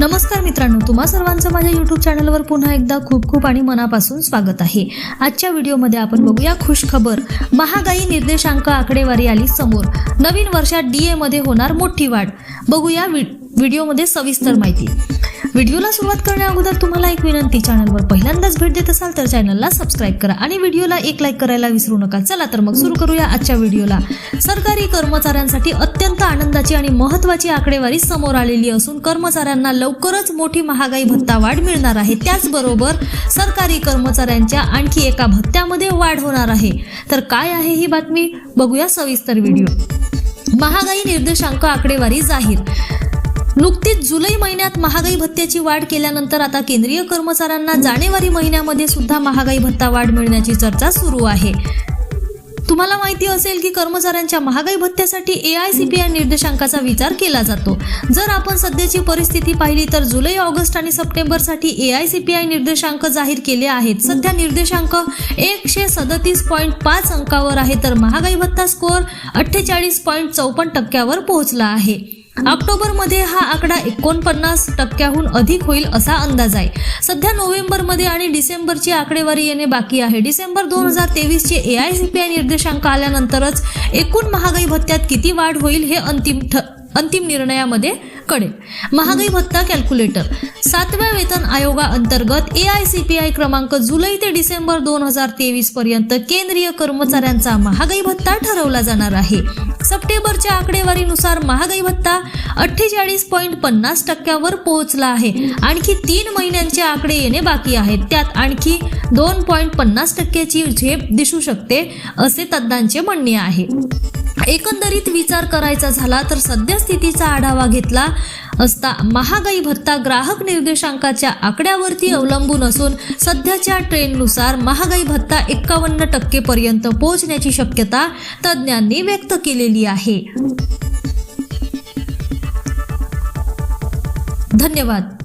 नमस्कार मित्रांनो तुम्हा सर्वांचं माझ्या यूट्यूब चॅनलवर पुन्हा एकदा खूप खूप आणि मनापासून स्वागत आहे. आजच्या व्हिडिओमध्ये आपण बघूया खुशखबर महागाई निर्देशांक आकडेवारी आली समोर. नवीन वर्षात डी एमध्ये होणार मोठी वाढ. बघूया व्हि- व्हिडिओमध्ये सविस्तर माहिती. व्हिडिओला सुरुवात करण्या अगोदर तुम्हाला एक विनंती चॅनलवर पहिल्यांदाच भेट देत असाल तर चॅनलला सबस्क्राईब करा आणि व्हिडिओला एक लाईक करायला विसरू नका. चला तर मग सुरू करूया आजच्या व्हिडिओला. सरकारी कर्मचाऱ्यांसाठी अत्यंत आनंदाची आणि महत्त्वाची आकडेवारी समोर आलेली असून कर्मचाऱ्यांना लवकरच मोठी महागाई भत्ता वाढ मिळणार आहे. त्याचबरोबर सरकारी कर्मचाऱ्यांच्या आणखी एका भत्त्यामध्ये वाढ होणार आहे. तर काय आहे ही बातमी? बघूया सविस्तर व्हिडिओ. महागाई निर्देशांक आकडेवारी जाहीर. नुकतीच जुलै महिन्यात महागाई भत्त्याची वाढ केल्यानंतर आता केंद्रीय कर्मचाऱ्यांना जानेवारी महिन्यामध्ये सुद्धा महागाई भत्ता वाढ मिळण्याची चर्चा सुरू आहे. तुम्हाला माहिती असेल की कर्मचाऱ्यांच्या महागाई भत्त्यासाठी A I C P I निर्देशांकाचा विचार केला जातो. जर आपण सध्याची परिस्थिती पाहिली तर जुलै ऑगस्ट आणि सप्टेंबरसाठी A I C P I निर्देशांक जाहीर केले आहेत. सध्या निर्देशांक एकशे सदतीस पॉईंट पाच अंकावर आहे तर महागाई भत्ता स्कोअर अठ्ठेचाळीस पॉईंट चौपन्न टक्क्यावर पोहोचला आहे. ऑक्टोबरमध्ये हा आकडा एकोणपन्नास टक्क्याहून अधिक होईल असा अंदाज आहे. सध्या नोव्हेंबरमध्ये आणि डिसेंबरची आकडेवारी येणे बाकी आहे. डिसेंबर दोन हजार तेवीसचे A I C P I निर्देशांक आल्यानंतरच एकूण महागाई भत्त्यात किती वाढ होईल हे अंतिम ठ अंतिम निर्णयामध्ये कडे महागाई भत्ता कॅल्क्युलेटर सातव्या वेतन आयोगाअंतर्गत A I C P I क्रमांक जुलै ते डिसेंबर दोन हजार तेवीस पर्यंत केंद्रीय कर्मचाऱ्यांचा महागाई भत्ता ठरवला जाणार आहे. सप्टेंबरच्या आकडेवारीनुसार महागाई भत्ता अठ्ठेचाळीस पॉईंट पन्नास टक्क्यावर पोहोचला आहे. आणखी तीन महिन्यांचे आकडे येणे बाकी आहेत. त्यात आणखी दोन पॉईंट पन्नास टक्क्याची झेप दिसू शकते असे तज्ज्ञांचे म्हणणे आहे. एकंदरीत विचार करायचा झाला तर सध्या स्थितीचा आढावा घेतला असता महागाई भत्ता ग्राहक निर्देशांकाच्या आकड्यावरती अवलंबून असून सध्याच्या ट्रेंडनुसार महागाई भत्ता एक्कावन्न टक्के पर्यंत पोहोचण्याची शक्यता तज्ज्ञांनी व्यक्त केलेली आहे. धन्यवाद.